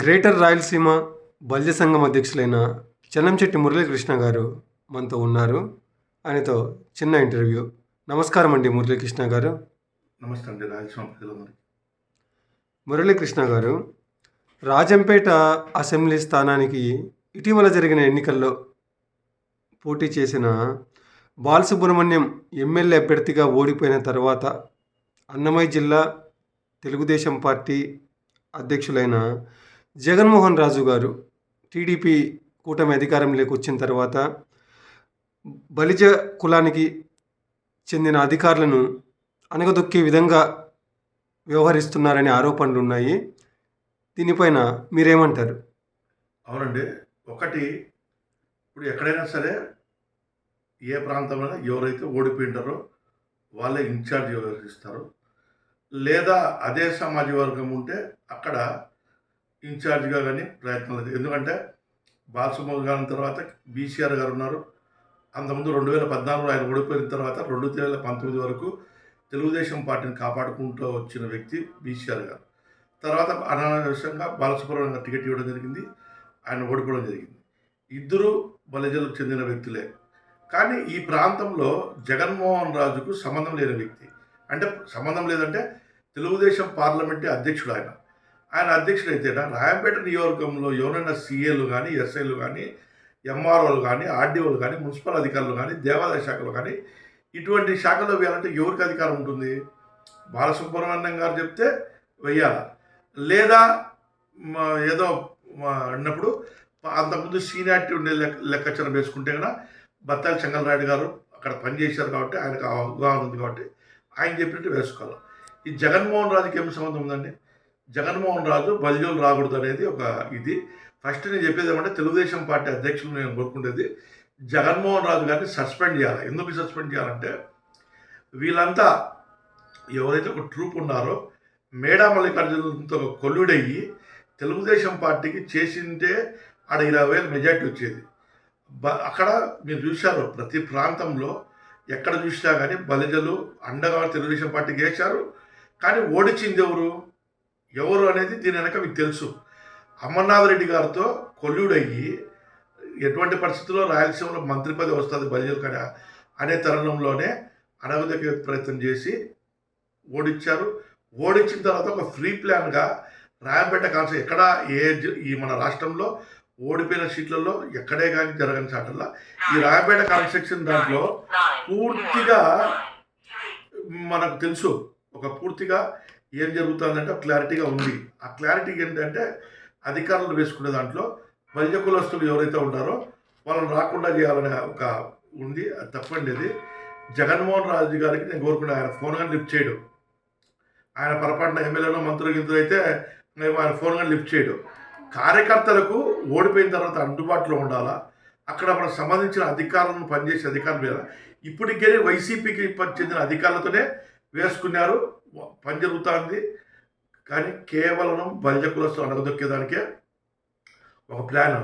Greater Rayalaseema బల్య సంఘం అధ్యక్షులైన చెన్నంచెట్టి మురళీకృష్ణ గారు మనతో ఉన్నారు. ఆయనతో చిన్న ఇంటర్వ్యూ. నమస్కారం అండి మురళీకృష్ణ గారు. నమస్తే అండి రాయలసీమ మురళీకృష్ణ గారు రాజంపేట అసెంబ్లీ స్థానానికి ఇటీవల జరిగిన ఎన్నికల్లో పోటీ చేసిన బాలసుబ్రహ్మణ్యం ఎమ్మెల్యే అభ్యర్థిగా ఓడిపోయిన తర్వాత అన్నమయ్య జిల్లా తెలుగుదేశం పార్టీ అధ్యక్షులైన జగన్మోహన్ రాజు గారు టీడీపీ కూటమి అధికారంలోకి వచ్చిన తర్వాత బలిజ కులానికి చెందిన అధికారులను అనగదొక్కే విధంగా వ్యవహరిస్తున్నారనే ఆరోపణలు ఉన్నాయి. దీనిపైన మీరేమంటారు? అవునండి. ఒకటి ఇప్పుడు ఎక్కడైనా సరే ఏ ప్రాంతంలో ఎవరైతే ఓడిపోయింటారో వాళ్ళే ఇన్ఛార్జ్ వ్యవహరిస్తారు లేదా అదే సమాజ వర్గం ఉంటే అక్కడ ఇన్ఛార్జ్గా కానీ ప్రయత్నం లేదు ఎందుకంటే బాలసుమోహన్ గారి తర్వాత బీసీఆర్ గారు ఉన్నారు. అంతకుముందు రెండు వేల పద్నాలుగులో ఆయన ఓడిపోయిన తర్వాత రెండు వేల పంతొమ్మిది వరకు తెలుగుదేశం పార్టీని కాపాడుకుంటూ వచ్చిన వ్యక్తి బీసీఆర్ గారు. తర్వాత అనావశ్యంగా బాలసుబ్రహ్మణ్యం గారు టికెట్ ఇవ్వడం జరిగింది. ఆయన ఓడిపోవడం జరిగింది. ఇద్దరు బలిజలకు చెందిన వ్యక్తులే. కానీ ఈ ప్రాంతంలో జగన్మోహన్ రాజుకు సంబంధం లేని వ్యక్తి. అంటే సంబంధం లేదంటే తెలుగుదేశం పార్లమెంటు అధ్యక్షుడు ఆయన. ఆయన అధ్యక్షుడు అయితే రాయంపేట నియోజకంలో ఎవరైనా సీఏలు కానీ ఎస్ఐలు కానీ ఎంఆర్ఓలు కానీ ఆర్డీఓలు కానీ మున్సిపల్ అధికారులు కానీ దేవాదాయ శాఖలు కానీ ఇటువంటి శాఖలో వేయాలంటే ఎవరికి అధికారం ఉంటుంది? బాలసుబ్రహ్మణ్యం గారు చెప్తే వెయ్యాల? లేదా ఏదో అన్నప్పుడు అంతకుముందు సీనియారిటీ ఉండే లెక్క లెక్కచరం వేసుకుంటే కనుక బత్తాయి చెంగలరాయుడు గారు అక్కడ పనిచేశారు కాబట్టి ఆయనకు అవగాహన ఉంది కాబట్టి ఆయన చెప్పినట్టు వేసుకోవాలి. ఈ జగన్మోహన్ రాజుకి ఏం సంబంధం ఉందండి? జగన్మోహన్ రాజు బలిజోలు రాకూడదు అనేది ఒక ఇది. ఫస్ట్ నేను చెప్పేది ఏమంటే తెలుగుదేశం పార్టీ అధ్యక్షులు నేను కోరుకునేది జగన్మోహన్ రాజు గారిని సస్పెండ్ చేయాలి. ఎందుకు సస్పెండ్ చేయాలంటే వీళ్ళంతా ఎవరైతే ఒక ట్రూప్ ఉన్నారో మేడా మల్లికార్జునతో కొల్లుడయ్యి తెలుగుదేశం పార్టీకి చేసింటే ఆడ ఇరవై వేలు మెజార్టీ వచ్చేది. బ అక్కడ మీరు చూశారు ప్రతి ప్రాంతంలో ఎక్కడ చూసినా కానీ బలిజలు అండగా తెలుగుదేశం పార్టీకి వేశారు కానీ ఓడిచింది ఎవరు? ఎవరు అనేది దీని వెనక మీకు తెలుసు. అమర్నాథ్ రెడ్డి గారితో కొల్లుడయ్యి ఎటువంటి పరిస్థితుల్లో రాయలసీమలో మంత్రి పదవి వస్తుంది బలిజలు కానీ అనే తరుణంలోనే అనగదొక్కే ప్రయత్నం చేసి ఓడించారు ఓడించిన తర్వాత ఒక ఫ్రీ ప్లాన్గా రాయంపేట కాన్సెప్ట్ ఎక్కడ ఏ ఈ మన రాష్ట్రంలో ఓడిపోయిన సీట్లలో ఎక్కడే కానీ జరగని చాటల్లో ఈ రాయపేట కాన్స్ట్రక్షన్ దాంట్లో పూర్తిగా మనకు తెలుసు. ఒక పూర్తిగా ఏం జరుగుతుందంటే క్లారిటీగా ఉంది. ఆ క్లారిటీ ఏంటంటే అధికారులు వేసుకునే దాంట్లో మధ్య కులస్తులు ఎవరైతే ఉన్నారో వాళ్ళని రాకుండా చేయాలనే ఒక ఉంది. అది తప్పండి ఇది జగన్మోహన్ రాజు గారికి నేను కోరుకునే ఆయన ఫోన్ కానీ లిఫ్ట్ చేయడు. ఆయన పొరపాటున ఎమ్మెల్యేలో మంత్రులు గింతులు అయితే మేము ఆయన ఫోన్ కానీ లిఫ్ట్ చేయడు. కార్యకర్తలకు ఓడిపోయిన తర్వాత అందుబాటులో ఉండాలా? అక్కడ మనకు సంబంధించిన అధికారులను పనిచేసే అధికారుల మీద ఇప్పటికే వైసీపీకి చెందిన అధికారులతోనే వేసుకున్నారు. పని జరుగుతుంది. కానీ కేవలం బల్జ కులస్తు అనగదొక్కేదానికే ఒక ప్లాన్.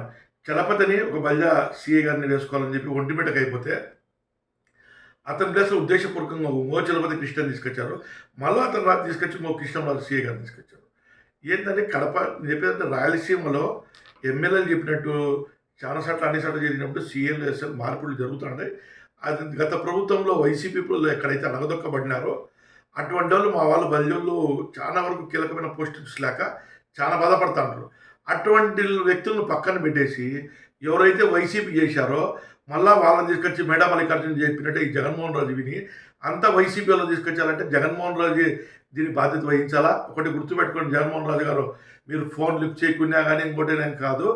చలపతిని ఒక బల్జ సీఏ గారిని వేసుకోవాలని చెప్పి ఒంటిమిటకు అయిపోతే అతని ప్లేస్లో ఉద్దేశపూర్వకంగా ఓ చలపతి కృష్ణని తీసుకొచ్చారు. మళ్ళీ అతను రాత్రి తీసుకొచ్చి మో కృష్ణరాజు సీఏ గారిని తీసుకొచ్చారు. ఏంటంటే కడప చెప్పేదంటే రాయలసీమలో ఎమ్మెల్యేలు చెప్పినట్టు చాలా సార్లు అన్ని సార్లు జరిగినప్పుడు సీఎంలు మార్పులు జరుగుతున్నాయి అది గత ప్రభుత్వంలో వైసీపీ ఎక్కడైతే అనగదొక్కబడినారో అటువంటి వాళ్ళు మా వాళ్ళు బల్యోళ్ళు చాలా వరకు కీలకమైన పోస్టింగ్స్ లేక చాలా బాధపడుతుంటారు అటువంటి వ్యక్తులను పక్కన పెట్టేసి ఎవరైతే వైసీపీ చేశారో మళ్ళా వాళ్ళని తీసుకొచ్చి మేడం మల్లికార్జున చెప్పినట్టే ఈ జగన్మోహన్ రాజు విని అంతా వైసీపీ వాళ్ళు తీసుకొచ్చారంటే జగన్మోహన్ రాజు దీని బాధ్యత వహించాలా? ఒకటి గుర్తుపెట్టుకోండి జగన్మోహన్ రాజు గారు మీరు ఫోన్ లిఫ్ట్ చేయకుండా కానీ ఇంకోటి నేను కాదు.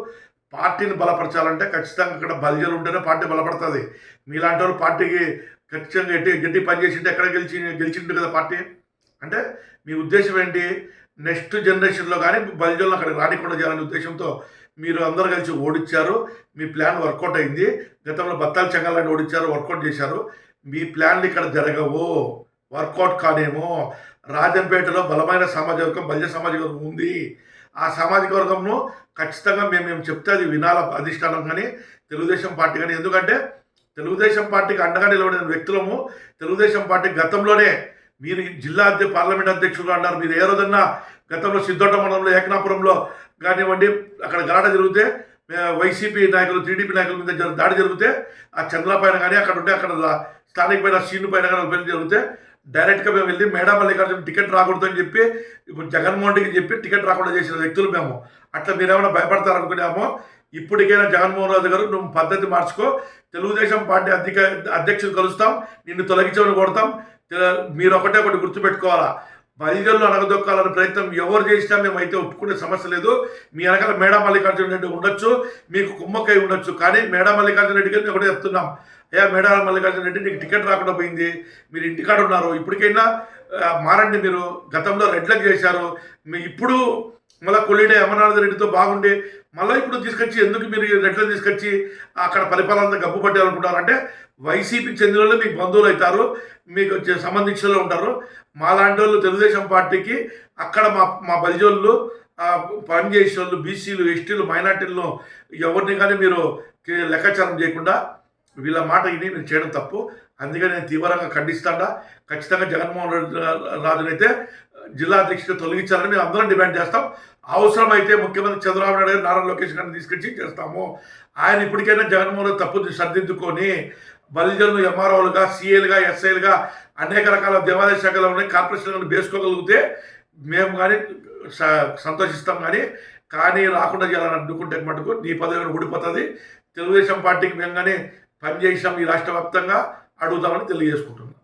పార్టీని బలపరచాలంటే ఖచ్చితంగా ఇక్కడ బలిజలు ఉంటేనే పార్టీ బలపడుతుంది. మీలాంటి వాళ్ళు పార్టీకి ఖచ్చితంగా ఎట్టి గట్టి పని చేసింటే ఎక్కడ గెలిచి గెలిచిండు కదా పార్టీ? అంటే మీ ఉద్దేశం ఏంటి? నెక్స్ట్ జనరేషన్లో కానీ బలిజలను అక్కడికి రానికుండా చేయాలనే ఉద్దేశంతో మీరు అందరు కలిసి ఓడించారు మీ ప్లాన్ వర్కౌట్ అయింది. గతంలో బత్తాల చెంగాలని ఓడించారు వర్కౌట్ చేశారు. మీ ప్లాన్లు ఇక్కడ జరగవు. వర్కౌట్ కానేమో రాజంపేటలో బలమైన సామాజిక వర్గం బల్య సామాజిక వర్గం ఉంది. ఆ సామాజిక వర్గంను ఖచ్చితంగా మేము మేము చెప్తే అది వినాల అధిష్టానం కానీ తెలుగుదేశం పార్టీ కానీ. ఎందుకంటే తెలుగుదేశం పార్టీకి అండగా నిలబడిన వ్యక్తులము తెలుగుదేశం పార్టీ గతంలోనే మీరు జిల్లా అధ్య పార్లమెంట్ అధ్యక్షులు అన్నారు. మీరు ఏ రోజన్నా గతంలో సిద్ధోట మండలంలో ఏకనాపురంలో కానివ్వండి అక్కడ గలాట జరిగితే వైసీపీ నాయకులు టీడీపీ నాయకుల మీద దాడి జరిగితే ఆ చంద్ర పైన కానీ అక్కడ ఉంటే అక్కడ స్థానిక పైన సీను పైన కానీ పెళ్ళి జరిగితే డైరెక్ట్గా మేము వెళ్ళి మేడా మల్లికార్జున టికెట్ రాకూడదు అని చెప్పి ఇప్పుడు జగన్మోహన్ రెడ్డికి చెప్పి టికెట్ రాకుండా చేసిన వ్యక్తులు మేము. అట్లా మీరేమైనా భయపడతారనుకున్నామో ఇప్పటికైనా జగన్మోహన్ రాజు గారు నువ్వు పద్ధతి మార్చుకో. తెలుగుదేశం పార్టీ అధిక అధ్యక్షులు కలుస్తాం నిన్ను తొలగించమని కొడతాం మీరు ఒకటే ఒకటి గుర్తుపెట్టుకోవాలా? బలిజల్లో అడగదొక్కాలనే ప్రయత్నం ఎవరు చేసినా మేమైతే ఒప్పుకునే సమస్య లేదు. మీ వెనకాల మేడా మల్లికార్జున రెడ్డి ఉండొచ్చు మీకు కుమ్మక్కై ఉండొచ్చు. కానీ మేడా మల్లికార్జున రెడ్డి గారు మేము ఒకటే చెప్తున్నాం. అయ్యా మేడా మల్లికార్జున రెడ్డి నీకు టికెట్ రాకుండా పోయింది. మీరు ఇంటికాడ ఉన్నారు. ఇప్పటికైనా మారండి మీరు. గతంలో రెడ్లకు చేశారు. మీ ఇప్పుడు మళ్ళీ కొల్లిడే అమర్నాథ్ రెడ్డితో బాగుండే మళ్ళీ ఇప్పుడు తీసుకొచ్చి ఎందుకు మీరు ఈ తీసుకొచ్చి అక్కడ పరిపాలన గబ్బు పట్టాలనుకుంటారంటే వైసీపీకి చెందిన వాళ్ళు మీకు బంధువులు అవుతారు మీకు సంబంధించిన వాళ్ళు ఉంటారు. మా లాంటి వాళ్ళు తెలుగుదేశం పార్టీకి అక్కడ మా మా బలిజోళ్ళు పనిచేసే వాళ్ళు బీసీలు ఎస్టీలు మైనార్టీలను ఎవరిని కానీ మీరు లెక్కాచారం చేయకుండా వీళ్ళ మాట విని నేను చేయడం తప్పు. అందుకని నేను తీవ్రంగా ఖండిస్తాడా. ఖచ్చితంగా జగన్మోహన్ రెడ్డి రాజునైతే జిల్లా అధ్యక్షుడు తొలగించాలని మేము అందరం డిమాండ్ చేస్తాం. అవసరమైతే ముఖ్యమంత్రి చంద్రబాబు నాయుడు గారు నారా లోకేష్ గారిని తీసుకొచ్చి చేస్తాము. ఆయన ఇప్పటికైనా జగన్మోహన్ తప్పు సర్దిద్దుకొని బలిజలను ఎంఆర్ఓలుగా సీఏలుగా ఎస్ఐలుగా అనేక రకాల దేవాలయ శాఖలో ఉన్నాయి. కార్పొరేషన్లను వేసుకోగలిగితే మేము కానీ స- సంతోషిస్తాం కానీ కానీ రాకుండా చేయాలని అడ్డుకుంటే మటుకు నీ పదవి ఊడిపోతుంది. తెలుగుదేశం పార్టీకి మేము కానీ పనిచేసాం ఈ రాష్ట్ర వ్యాప్తంగా అడుగుతామని తెలియజేసుకుంటున్నాం.